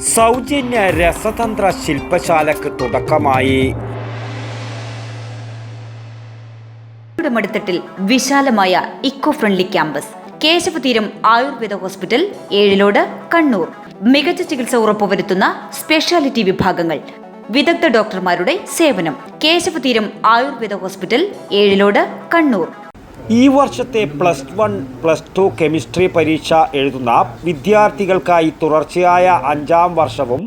സൗജന്യ രസതന്ത്ര ശില്പശാലക്ക് തുടക്കമായി. മടുത്തട്ടിൽ വിശാലമായ eco friendly campus Keshavatheeram Ayurveda hospital Ezhilode Kannur. മികച്ച ചികിത്സ ഉറപ്പുവരുത്തുന്ന സ്പെഷ്യാലിറ്റി വിഭാഗങ്ങൾ വിദഗ്ധ ഡോക്ടർമാരുടെ സേവനം കേശവതീരം ആയുർവേദ ഹോസ്പിറ്റൽ ഏഴിലോട് കണ്ണൂർ. ഈ വർഷത്തെ plus one plus two chemistry പരീക്ഷ എഴുതുന്ന വിദ്യാർത്ഥികൾക്കായി തുടർച്ചയായ അഞ്ചാം വർഷവും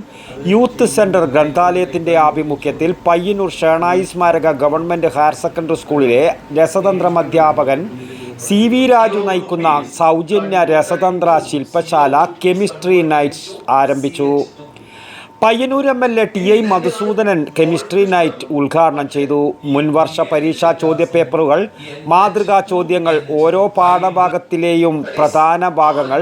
യൂത്ത് സെന്റർ ഗ്രന്ഥാലയത്തിന്റെ ആഭിമുഖ്യത്തിൽ പയ്യന്നൂർ ഷേണായി സ്മാരക ഗവൺമെന്റ് ഹയർ സെക്കൻഡറി സ്കൂളിലെ രസതന്ത്രം അധ്യാപകൻ സി വി രാജു നയിക്കുന്ന സൗജന്യ രസതന്ത്ര ശില്പശാല കെമിസ്ട്രി നൈറ്റ്സ് ആരംഭിച്ചു. Payyanur M L A T I Madhusoodanan chemistry night ഉദ്ഘാടനം ചെയ്തു. മുൻവർഷ പരീക്ഷാ ചോദ്യപേപ്പറുകൾ മാതൃകാ ചോദ്യങ്ങൾ ഓരോ പാഠഭാഗത്തിലെയും പ്രധാന ഭാഗങ്ങൾ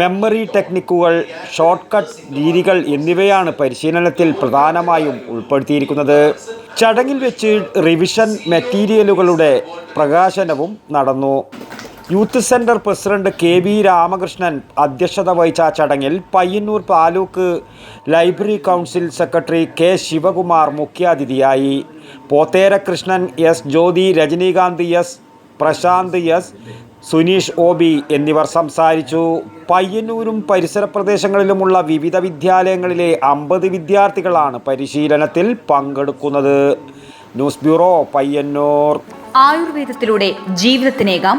മെമ്മറി ടെക്നിക്കുകൾ ഷോർട്ട് കട്ട് രീതികൾ എന്നിവയാണ് പരിശീലനത്തിൽ പ്രധാനമായും ഉൾപ്പെടുത്തിയിരിക്കുന്നത്. ചടങ്ങിൽ വെച്ച് റിവിഷൻ മെറ്റീരിയലുകളുടെ പ്രകാശനവും നടന്നു. Youth centre president K V Ramakrishnan അധ്യക്ഷത വഹിച്ച ചടങ്ങിൽ Payyanur taluk library council secretary K Sivakumar മുഖ്യാതിഥിയായി. Pothera Krishnan S Jyothi Rajanikanth S Prashanth S Suneesh O B എന്നിവർ സംസാരിച്ചു. പയ്യന്നൂരും പരിസര പ്രദേശങ്ങളിലുമുള്ള വിവിധ വിദ്യാലയങ്ങളിലെ അമ്പത് വിദ്യാർത്ഥികളാണ് പരിശീലനത്തിൽ പങ്കെടുക്കുന്നത്. News bureau Payyanur. ആയുർവേദത്തിലൂടെ ജീവിതത്തിനേകാം